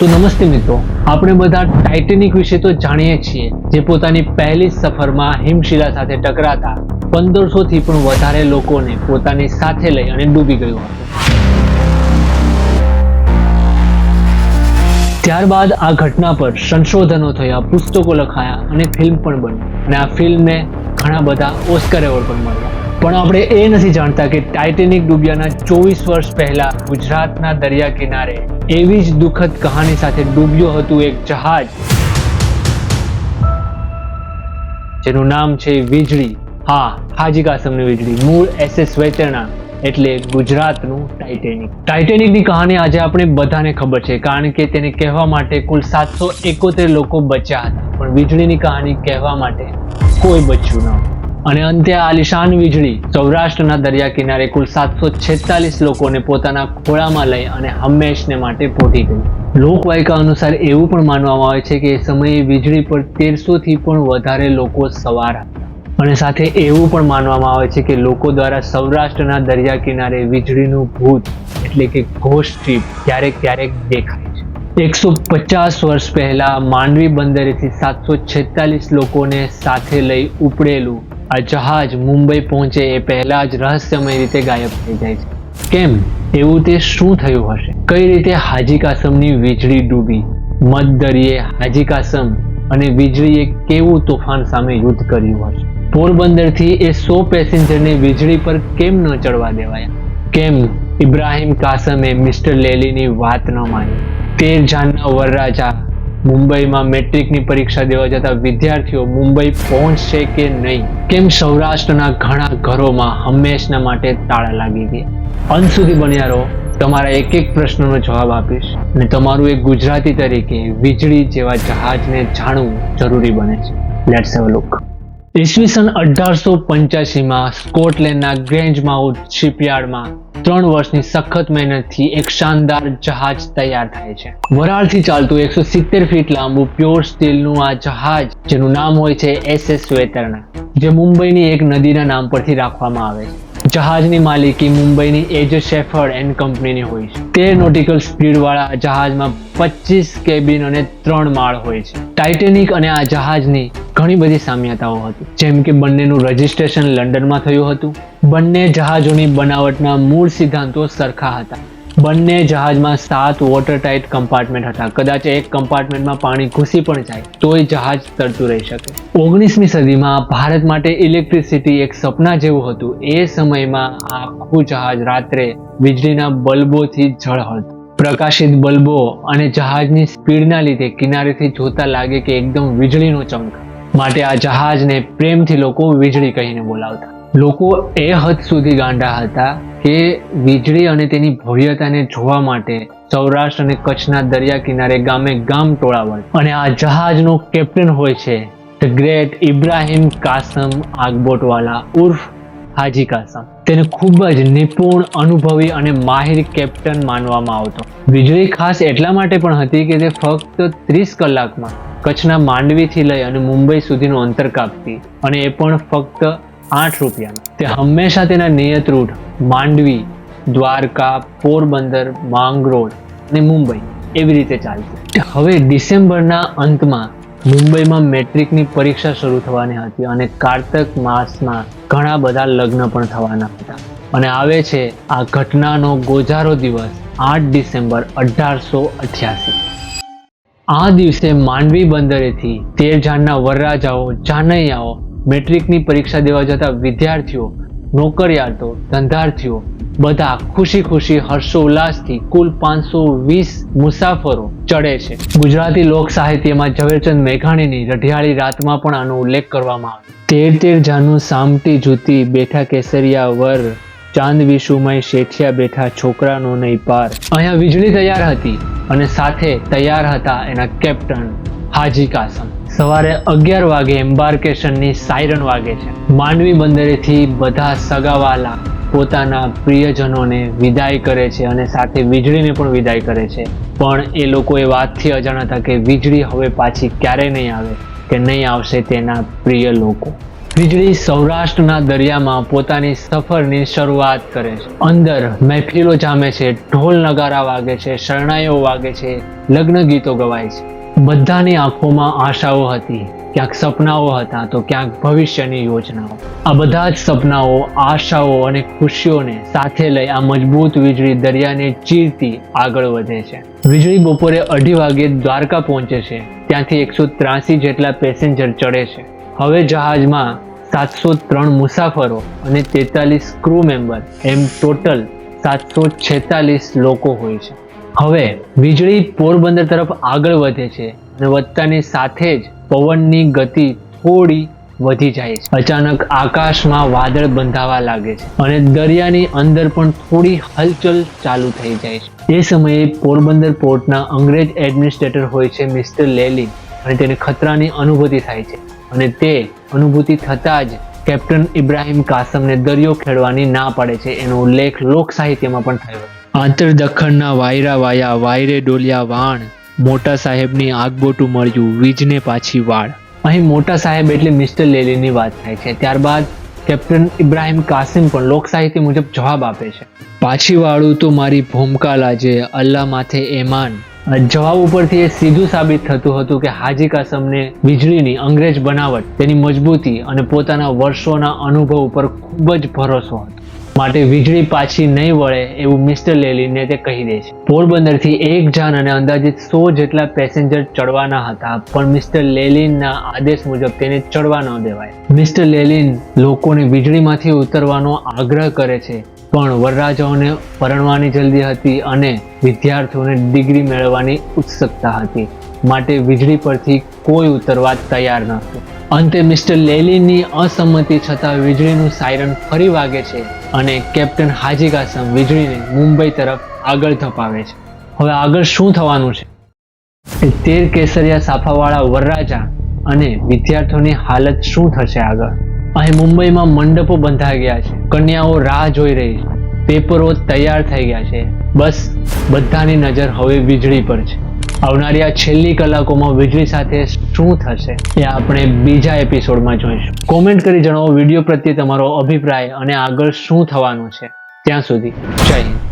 તો નમસ્તે મિત્રો. આપણે બધા ટાઇટેનિક વિશે તો જાણીએ છીએ, જે પોતાની પહેલી સફરમાં હિમશિલા સાથે ટકરાતા પંદરસો થી પણ વધારે લોકોને પોતાની સાથે લઈ અને ડૂબી ગયું હતું. ત્યારબાદ આ ઘટના પર સંશોધનો થયા, પુસ્તકો લખાયા અને ફિલ્મ પણ બની. અને આ ફિલ્મને ઘણા બધા ઓસ્કર એવોર્ડ પણ મળ્યા. પણ આપણે એ નથી જાણતા કે ટાઇટેનિક ડૂબ્યાના ચોવીસ વર્ષ પહેલા ગુજરાતના દરિયા કિનારે એવી જ દુઃખદ કહાની સાથે ડૂબ્યું હતું એક જહાજ. જેનું નામ છે વીજળી. હા, હાજી કાસમની વીજળી. મૂળ એસએસ વેચરણા એટલે ગુજરાતનું ટાઇટેનિક. ટાઇટેનિકની કહાની આજે આપણે બધાને ખબર છે, કારણ કે તેને કહેવા માટે કુલ સાતસો એકોતેર લોકો બચ્યા હતા. પણ વીજળીની કહાની કહેવા માટે કોઈ બચ્યું ન હતું. અને અંતે આલિશાન વીજળી સૌરાષ્ટ્રના દરિયા કિનારે કુલ સાતસો છેતાલીસ લોકોને પોતાના ખોળામાં લઈ અને હંમેશને માટે પોટી ગઈ. લોકવાયકા અનુસાર એવું પણ માનવામાં આવે છે કે એ સમયે વીજળી પર તેરસોથી પણ વધારે લોકો સવાર હતા. અને સાથે એવું પણ માનવામાં આવે છે કે લોકો દ્વારા સૌરાષ્ટ્રના દરિયા કિનારે વીજળીનું ભૂત એટલે કે ઘોષ ટ્રીપ ક્યારેક ક્યારેક દેખાય છે. એકસો પચાસ વર્ષ પહેલા માંડવી બંદરેથી સાતસો છેતાલીસ લોકોને સાથે લઈ ઉપડેલું આ જહાજ મુંબઈ પહોંચે એ પહેલા જ રહસ્યમય રીતે ગાયબ થઈ જાય છે. કેમ? એવું તે શું થયું હશે? કઈ રીતે હાજી કાસમની વીજળી ડૂબી? મધદરિયે હાજી કાસમ અને વીજળીએ કેવું તોફાન સામે યુદ્ધ કર્યું હશે? પોરબંદરથી એ સો પેસેન્જરને વીજળી પર કેમ ન ચડવા દેવાયા? કેમ ઇબ્રાહિમ કાસમે મિસ્ટર લેલીની વાત ન માની? તેર જાનના વરરાજા મુંબઈમાં મેટ્રિકની પરીક્ષા દેવા જતા વિદ્યાર્થીઓ મુંબઈ પહોંચશે કે નહીં? કેમ સૌરાષ્ટ્રના ઘણા ઘરોમાં હંમેશના માટે તાળા લાગી ગયા? અંત સુધી બન્યા રહો તમારા એક એક પ્રશ્નનો જવાબ આપીશ અને તમારું એક ગુજરાતી તરીકે વીજળી જેવા જહાજને જાણવું જરૂરી બને છે. લેટ્સ હેવ લુક ઈસવીસન અઢારસો પંચ્યાસીમાં સ્કોટલેન્ડના ગ્રેન્જ માઉથ શિપયાર્ડમાં ત્રણ વર્ષની સખત મહેનતથી એક શાનદાર જહાજ તૈયાર થાય છે. વરાળથી ચાલતું એકસો સિત્તેર ફીટ લાંબુ પ્યોર સ્ટીલનું આ જહાજ, જેનું નામ હોય છે એસએસ વેતરણા, જે મુંબઈની એક નદીના નામ પરથી રાખવામાં આવે છે. જહાજની માલિકી મુંબઈની એજ શેફર્ડ એન્ડ કંપનીની હોય છે. તેર નોટિકલ સ્પીડ વાળા જહાજમાં પચીસ કેબિન અને ત્રણ માળ હોય છે. ટાઇટેનિક અને આ જહાજની ઘણી બધી સામ્યતાઓ હતી. જેમ કે બંનેનું રજિસ્ટ્રેશન લંડનમાં થયું હતું. બંને જહાજોની બનાવટના મૂળ સિદ્ધાંતો સરખા હતા. બંને જહાજમાં સાત વોટરટાઇટ કમ્પાર્ટમેન્ટ હતા. કદાચ એક કમ્પાર્ટમેન્ટમાં પાણી ઘૂસી પણ જાય, તોય જહાજ તરતું રહી શકે. ઓગણીસમી સદીમાં ભારત માટે ઇલેક્ટ્રિસિટી એક સપના જેવું હતું. એ સમયમાં આખું જહાજ રાત્રે વીજળીના બલ્બોથી જળ હતું પ્રકાશિત બલ્બો અને જહાજની સ્પીડના લીધે કિનારેથી જોતા લાગે કે એકદમ વીજળીનો ચમક. માટે આ જહાજને પ્રેમથી લોકો વીજળી કહીને બોલાવતા. લોકો એ હદ સુધી ગાંડા હતા કે વીજળી અને તેની ભવ્યતાને જોવા માટે સૌરાષ્ટ્ર અને કચ્છના દરિયા કિનારે ગામે ગામ ટોળાવળ અને આ જહાજનો કેપ્ટન હોય છે ધ ગ્રેટ ઇબ્રાહિમ કાસમ આગબોટવાલા ઉર્ફ હાજી કાસમ. તેને ખૂબ જ નિપુણ, અનુભવી અને માહિર કેપ્ટન માનવામાં આવતો. વીજળી ખાસ એટલા માટે પણ હતી કે તે ફક્ત ત્રીસ કલાકમાં કચ્છના માંડવીથી લઈ અને મુંબઈ સુધીનું અંતર કાપતી અને એ પણ ફક્ત આઠ રૂપિયામાં તે હંમેશા તેના નિયત રૂટ માંડવી, દ્વારકા, પોરબંદર, માંગરોળ અને મુંબઈ એવી રીતે ચાલતી. હવે ડિસેમ્બરના અંતમાં મુંબઈમાં મેટ્રિકની પરીક્ષા શરૂ થવાની હતી અને કારતક માસમાં ઘણા બધા લગ્ન પણ થવાના હતા. અને આવે છે આ ઘટનાનો ગોજારો દિવસ, આઠ ડિસેમ્બર અઢારસો અઠ્યાસી. આ દિવસે માંડવી બંદરેથી તેર જાનના વરરાજાઓ, જાનૈયાઓ મેટ્રિકની પરીક્ષા દેવા જતા વિદ્યાર્થીઓ, નોકરિયાતો, ધંધાર્થીઓ બધા ખુશી ખુશી, હર્ષોલ્લાસથી કુલ પાંચસો વીસ મુસાફરો ચડે છે. ગુજરાતી લોક સાહિત્યમાં ઝવેરચંદ મેઘાણીની રઢિયાળી રાતમાં પણ આનો ઉલ્લેખ કરવામાં આવ્યો. તેર તેર જાનું સામટી જૂતી બેઠા કેસરિયા વર ચાંદ વિશુમય શેઠિયા બેઠા છોકરાનો નહીં પાર. અહીંયા વીજળી તૈયાર હતી અને સાથે તૈયાર હતા એના કેપ્ટન હાજી કાસમ. સવારે અગિયાર વાગે એમ્બાર્કેશનની સાયરન વાગે છે. માંડવી બંદરેથી બધા સગાવાલા પોતાના પ્રિયજનોને વિદાય કરે છે અને સાથે વીજળીને પણ વિદાય કરે છે. પણ એ લોકો એ વાતથી અજાણ હતા કે વીજળી હવે પાછી ક્યારે નહીં આવે, કે નહીં આવશે તેના પ્રિય લોકો. વીજળી સૌરાષ્ટ્રના દરિયામાં પોતાની સફરની શરૂઆત કરે છે. અંદર મહેફિલો જામે છે, ઢોલ નગારા વાગે છે, શરણાઈઓ વાગે છે લગ્ન ગીતો ગવાય છે. બધાની આંખોમાં આશાઓ હતી. ક્યાંક સપનાઓ હતા તો ક્યાંક ભવિષ્યની યોજનાઓ. આ બધા જ સપનાઓ, આશાઓ અને ખુશીઓને સાથે લઈ આ મજબૂત વીજળી દરિયાને ચીરતી આગળ વધે છે. વીજળી બપોરે અઢી વાગે દ્વારકા પહોંચે છે. ત્યાંથી એકસો ત્રાસી જેટલા પેસેન્જર ચડે છે. હવે જહાજમાં સાતસો ત્રણ મુસાફરો અને તેતાલીસ ક્રૂ મેમ્બર એમ ટોટલ સાતસો છેતાલીસ લોકો હોય છે. હવે વીજળી પોરબંદર તરફ આગળ વધે છે અને વધતાની સાથે જ પવનની ગતિ થોડી વધી જાય છે. અચાનક આકાશમાં વાદળ બંધાવા લાગે છે અને દરિયાની અંદર પણ થોડી હલચલ ચાલુ થઈ જાય છે. એ સમયે પોરબંદર પોર્ટના અંગ્રેજ એડમિનિસ્ટ્રેટર હોય છે મિસ્ટર લેલી અને તેને ખતરાની અનુભૂતિ થાય છે અને તે અનુભૂતિ થતાં જ કેપ્ટન ઇબ્રાહિમ કાસમને દરિયો ખેડવાની ના પાડે છે એનો ઉલ્લેખ લોક સાહિત્યમાં પણ થયો આંતર દખણના વાયરા વાયા વાયરે ડોલિયા વાણ મોટા સાહેબની આગબોટું મળ્યું વીજને પાછી વાળ. અહીં મોટા સાહેબ એટલે મિસ્ટર લેલીની વાત થાય છે. ત્યારબાદ કેપ્ટન ઇબ્રાહિમ કાસિમ પણ લોક મુજબ જવાબ આપે છે. પાછી વાળું તો મારી ભૂમકા લાજે અલ્લા માથે એમાન જવાબ ઉપરથી એ સીધું સાબિત થતું હતું કે હાજી કાસમને વીજળીની અંગ્રેજ બનાવટ તેની મજબૂતી અને પોતાના વર્ષોના અનુભવ ઉપર ખૂબ જ ભરોસો હતો. માટે વીજળી પાછી નહીં વળે એવું મિસ્ટર લેલીને તે કહી દે છે. પોરબંદરથી એક જાન અને અંદાજિત સો જેટલા પેસેન્જર ચડવાના હતા, પણ મિસ્ટર લેલિનના આદેશ મુજબ તેને ચડવા ન દેવાય. મિસ્ટર લેલિન લોકોને વીજળીમાંથી ઉતરવાનો આગ્રહ કરે છે, પણ વરરાજાઓને પરણવાની જલ્દી હતી અને વિદ્યાર્થીઓને ડિગ્રી મેળવવાની ઉત્સુકતા હતી, માટે વીજળી પરથી કોઈ ઉતરવા તૈયાર નહોતું. અંતે મિસ્ટર લેલીની અસંમતિ છતાં વીજળીનું સાયરન ફરી વાગે છે. અને કેપ્ટન હાજી કાસમ વીજળીને મુંબઈ તરફ આગળ ધપાવે છે. હવે આગળ શું થવાનું છે? તેર કેસરિયા સાફાવાળા વરરાજા અને વિદ્યાર્થીઓની હાલત શું થશે આગળ? અહીં મુંબઈમાં મંડપો બંધાઈ ગયા છે. કન્યાઓ રાહ જોઈ રહી છે. પેપરો તૈયાર થઈ ગયા છે. બસ બધાની નજર હવે વીજળી પર છે. આવનારી આ છેલ્લી કલાકોમાં વીજળી સાથે શું થશે એ આપણે બીજા એપિસોડમાં જોઈશું. કોમેન્ટ કરી જણાવો વીડિયો પ્રત્યે તમારો અભિપ્રાય અને આગળ શું થવાનું છે. ત્યાં સુધી જય હિન્દ.